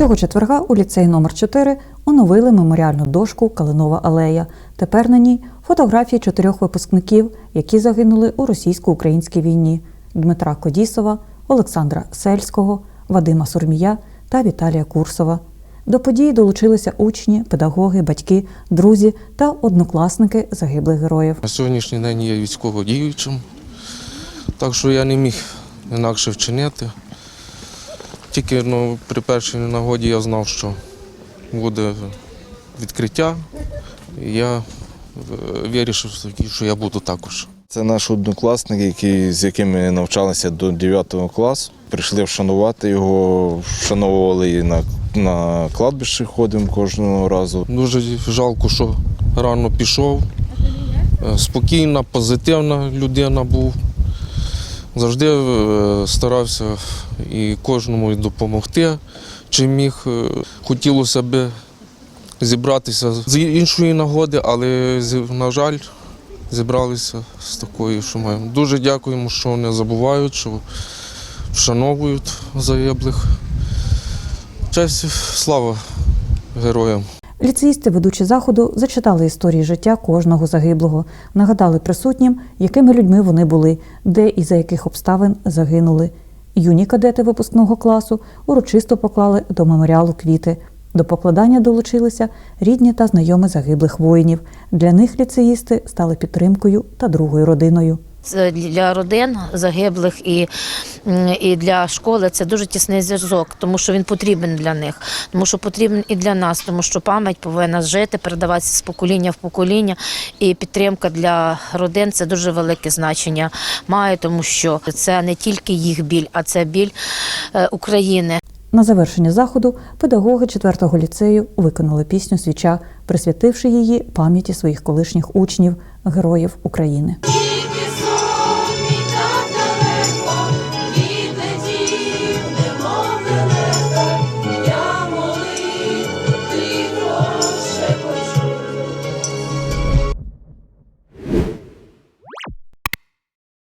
Цього четверга у ліцеї номер 4 оновили меморіальну дошку Калинова алея. Тепер на ній фотографії чотирьох випускників, які загинули у російсько-українській війні: Дмитра Кодісова, Олександра Сельського, Вадима Сурмія та Віталія Курсова. До події долучилися учні, педагоги, батьки, друзі та однокласники загиблих героїв. На сьогоднішній день є військово-діючим, так що я не міг інакше вчинити. Тільки ну, при першій нагоді я знав, що буде відкриття. І я е, вирішив, що я буду також. Це наш однокласник, який, з яким ми навчалися до 9 класу. Прийшли вшанувати його, вшановували і на, на кладбище ходимо кожного разу. Дуже жалко, що рано пішов. Е, Спокійна, позитивна людина був. Завжди е, старався і кожному допомогти, чим міг. Е, Хотілося б зібратися з іншої нагоди, але, на жаль, зібралися з такою, що маємо. Дуже дякуємо, що не забувають, що вшановують загиблих. Честь, слава героям. Ліцеїсти, ведучі заходу, зачитали історії життя кожного загиблого, нагадали присутнім, якими людьми вони були, де і за яких обставин загинули. Юні кадети випускного класу урочисто поклали до меморіалу квіти. До покладання долучилися рідні та знайомі загиблих воїнів. Для них ліцеїсти стали підтримкою та другою родиною. Для родин загиблих і, і для школи це дуже тісний зв'язок, тому що він потрібен для них, тому що потрібен і для нас, тому що пам'ять повинна жити, передаватися з покоління в покоління. І підтримка для родин це дуже велике значення має, тому що це не тільки їх біль, а це біль е, України. На завершення заходу педагоги 4-го ліцею виконали пісню Свіча, присвятивши її пам'яті своїх колишніх учнів, героїв України.